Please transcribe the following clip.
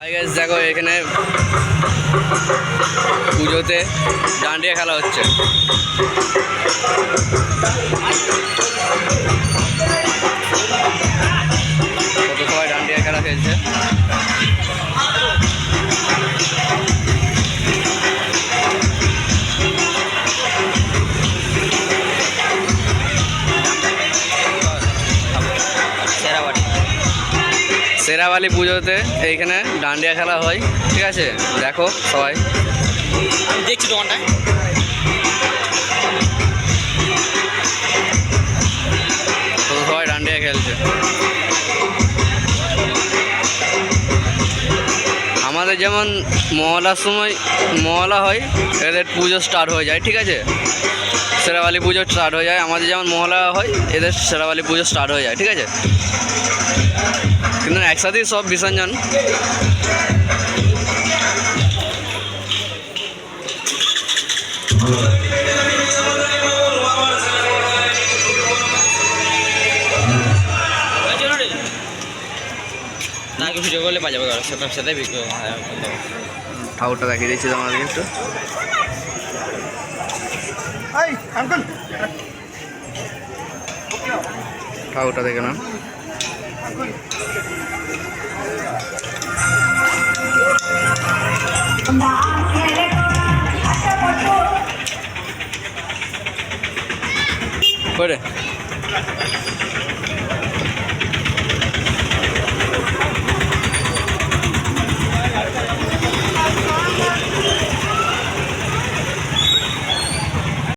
Guys দেখো এখানে পুজোতে ডান্ডিয়া খেলা হচ্ছে। কত সবাই ডান্ডিয়া খেলা খেলছে? সেরাবালি পুজোতে এইখানে ডান্ডিয়া খেলা হয় ঠিক আছে? দেখো সবাই। দেখছি দোকানটায়। সবাই ডান্ডিয়া খেলছে। আমাদের যেমন মহলার সময় মহলা হয় এদের পুজো স্টার্ট হয়ে যায় ঠিক আছে? সেরাবালি পুজো স্টার্ট হয়ে যায় আমাদের যেমন মহলা হয় এদের সেরাবালি পুজো স্টার্ট হয়ে যায় ঠিক আছে? কিন্তু একসাথেই সব বিসর্জন না কিছু যোগ করলে পাওয়া যাবে সাথে সাথে বিক্রি হ্যাঁ, ঠাকুরটা দেখিয়ে দিচ্ছি তোমাদেরকে একটু। ঠাকুরটা দেখে না போடு